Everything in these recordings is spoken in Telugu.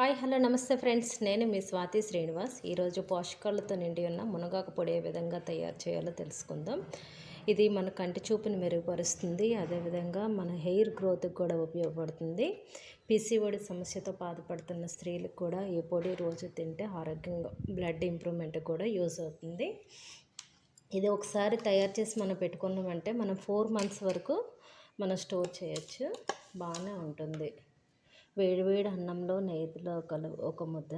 హాయ్ హలో నమస్తే ఫ్రెండ్స్. నేను మీ స్వాతి శ్రీనివాస్. ఈరోజు పోషకాలతో నిండి ఉన్న మునగాకు పొడి ఏ విధంగా తయారు చేయాలో తెలుసుకుందాం. ఇది మన కంటి చూపుని మెరుగుపరుస్తుంది. అదేవిధంగా మన హెయిర్ గ్రోత్కి కూడా ఉపయోగపడుతుంది. పీసీఓడి సమస్యతో బాధపడుతున్న స్త్రీలకు కూడా ఈ పొడి రోజు తింటే ఆరోగ్యంగా బ్లడ్ ఇంప్రూవ్మెంట్ కూడా యూజ్ అవుతుంది. ఇది ఒకసారి తయారు చేసి మనం పెట్టుకున్నామంటే మనం ఫోర్ మంత్స్ వరకు మనం స్టోర్ చేయొచ్చు. బాగానే ఉంటుంది. వేడివేడి అన్నంలో నెయ్యిలో కలు ఒక ముద్ద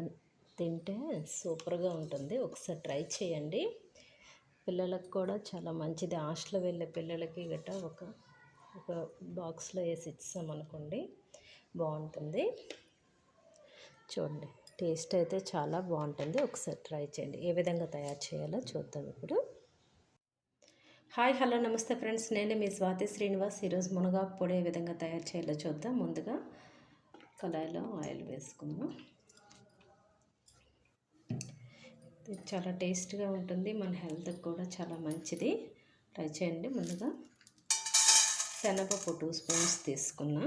తింటే సూపర్గా ఉంటుంది. ఒకసారి ట్రై చేయండి. పిల్లలకు కూడా చాలా మంచిది. హాస్టల్ వెళ్ళే పిల్లలకి గట్ట ఒక ఒక బాక్స్లో వేసి ఇచ్చామనుకోండి బాగుంటుంది. చూడండి టేస్ట్ అయితే చాలా బాగుంటుంది. ఒకసారి ట్రై చేయండి. ఏ విధంగా తయారు చేయాలో చూద్దాం ఇప్పుడు. హాయ్ హలో నమస్తే ఫ్రెండ్స్. నేను మీ స్వాతి శ్రీనివాస్. ఈరోజు మునగాకు పొడి ఏ విధంగా తయారు చేయాలో చూద్దాం. ముందుగా కళాయిలో ఆయిల్ వేసుకుందాం. ఇది చాలా టేస్ట్గా ఉంటుంది. మన హెల్త్కి కూడా చాలా మంచిది. ట్రై చేయండి ముందుగా. శనగపప్పు టూ స్పూన్స్ తీసుకున్నా.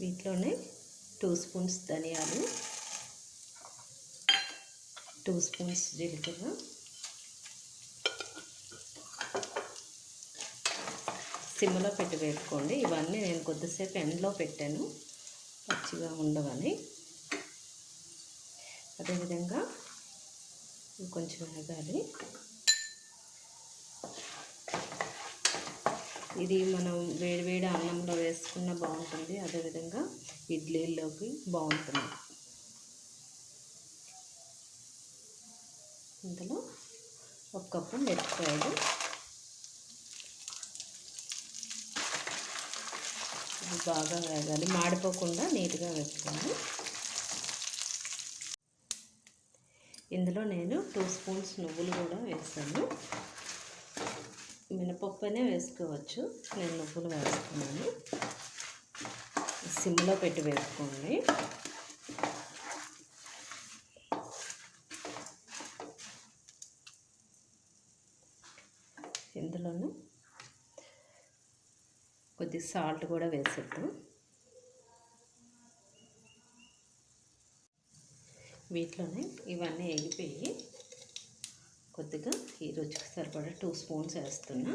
వీటిలోనే టూ స్పూన్స్ ధనియాలు టూ స్పూన్స్ జీలకర్ర సిమ్లో పెట్టి వేపుకోండి ఇవన్నీ నేను కొద్దిసేపు ఎండలో పెట్టాను. పచ్చిగా ఉండవని. అదేవిధంగా కొంచెం వేగాలి. ఇది మనం వేడివేడి అన్నంలో వేసుకున్న బాగుంటుంది. అదేవిధంగా ఇడ్లీలోకి బాగుంటుంది. ఇందులో ఒక కప్పు మిరపకాయలు. ఇది బాగా వేగాలి. మాడిపోకుండా నీట్గా వేసుకోండి ఇందులో నేను టూ స్పూన్స్ నువ్వులు కూడా వేసాను మినపప్పునే వేసుకోవచ్చు. నేను నువ్వులు వేసుకున్నాను సిమ్లో పెట్టి వేసుకోండి. ఇందులోనూ కొద్ది సాల్ట్ కూడా వేసేద్దాం. వీటిలోనే ఇవన్నీ ఎగిపోయి కొద్దిగా ఈ రుచికి సరిపడా టూ స్పూన్స్ వేస్తున్నా.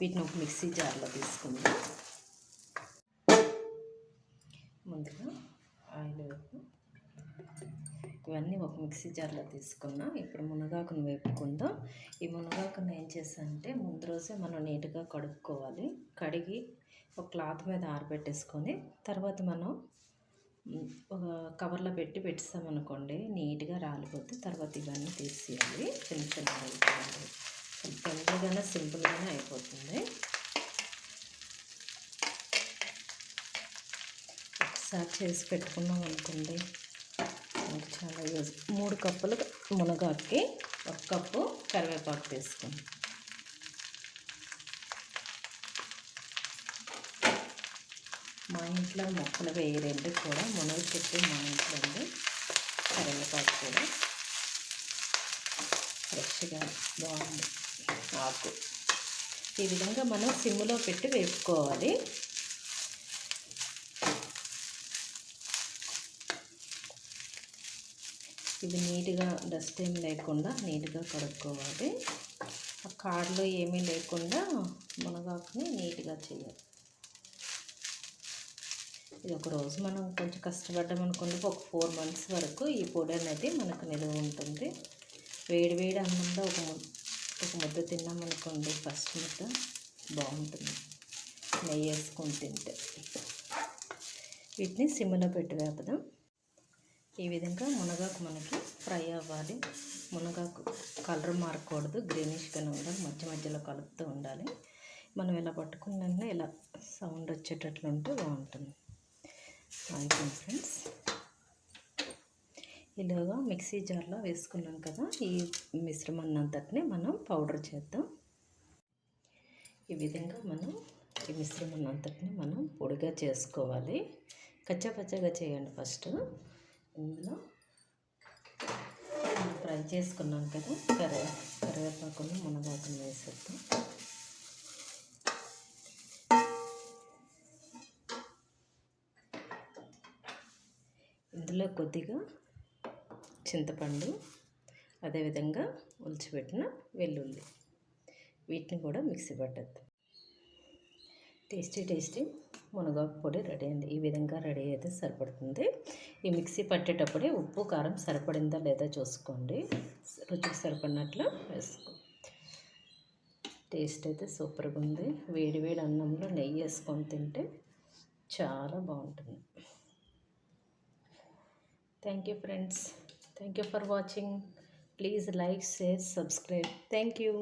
వీటిని ఒక మిక్సీ జార్లో తీసుకుందాం. ఒక మిక్సీ జార్లో తీసుకున్నా. ఇప్పుడు మునగాకును వేపుకుందాం. ఈ మునగాకును ఏం చేస్తానంటే ముందు రోజే మనం నీట్గా కడుక్కోవాలి. కడిగి ఒక క్లాత్ మీద ఆరబెట్టేసుకొని తర్వాత మనం ఒక కవర్లో పెట్టి పెట్టిస్తామనుకోండి నీట్గా రాలిపోతే తర్వాత ఇవన్నీ తీసేయాలి. చిన్న చిన్న అయిపోయింది తొందరగానే సింపుల్గానే అయిపోతుంది. ఒకసారి చేసి పెట్టుకున్నాం అనుకోండి మనకి చాలా యూజ్ మూడు కప్పులు మునగాకి ఒక కప్పు కరివేపాకు తీసుకోండి మా ఇంట్లో మొక్కలు వేయరండి కూడా. మునగ చెట్టు మా ఇంట్లో ఉంది. కరివేపాకు కూడా. ఫ్రెష్గా బాగుంది. ఆకు. ఈ విధంగా మనం సిమ్లో పెట్టి వేపుకోవాలి. ఇది నీట్గా డస్ట్ ఏమి లేకుండా నీట్గా కడుక్కోవాలి. ఆ కాడలో ఏమీ లేకుండా మునగాకుని నీట్గా చేయాలి. ఇది ఒక రోజు మనం కొంచెం కష్టపడ్డాం అనుకోండి ఒక ఫోర్ మంత్స్ వరకు ఈ పొడి అనేది మనకు నిలువ ఉంటుంది. వేడి వేడి అన్నంలో ఒక ఒక ముద్ద తిన్నామనుకోండి ఫస్ట్ ముద్ద బాగుంటుంది. నెయ్యి వేసుకొని తింటే. వీటిని సిమ్లో పెట్టి వేపదాం. ఈ విధంగా మునగాకు మనకి ఫ్రై అవ్వాలి. మునగాకు కలర్ మారకూడదు. గ్రీనిష్గానే ఉండాలి. మధ్య మధ్యలో కలుపుతూ ఉండాలి. మనం ఇలా పట్టుకున్న ఇలా సౌండ్ వచ్చేటట్లు ఉంటే బాగుంటుంది. అయిపోయింది ఫ్రెండ్స్. ఇలాగా మిక్సీ జార్లో వేసుకున్నాం కదా ఈ మిశ్రమాన్ని అంతటిని మనం పౌడర్ చేద్దాం. ఈ విధంగా మనం ఈ మిశ్రమాన్ని అంతటిని మనం పొడిగా చేసుకోవాలి. కచ్చా పచ్చగా చేయండి ఫస్ట్. ఇందులో ఫ్రై చేసుకున్నాం కదా కరివే కరివేపాకులు మునగాకులు వేసేద్దాం. ఇందులో కొద్దిగా చింతపండు అదేవిధంగా ఉల్చిపెట్టిన వెల్లుల్లి. వీటిని కూడా మిక్సీ పట్టద్దు. టేస్టీ టేస్టీ మునగాకు పొడి రెడీ అయింది. ఈ విధంగా రెడీ అయితే సరిపడుతుంది. ఈ మిక్సీ పట్టేటప్పుడే ఉప్పు కారం సరిపడిందా లేదా చూసుకోండి. రుచికి సరిపడినట్లు వేసుకో. టేస్ట్ అయితే సూపర్గా ఉంది. వేడి వేడి అన్నంలో నెయ్యి వేసుకొని తింటే చాలా బాగుంటుంది. Thank you friends. Thank you for watching. Please like share subscribe. Thank you.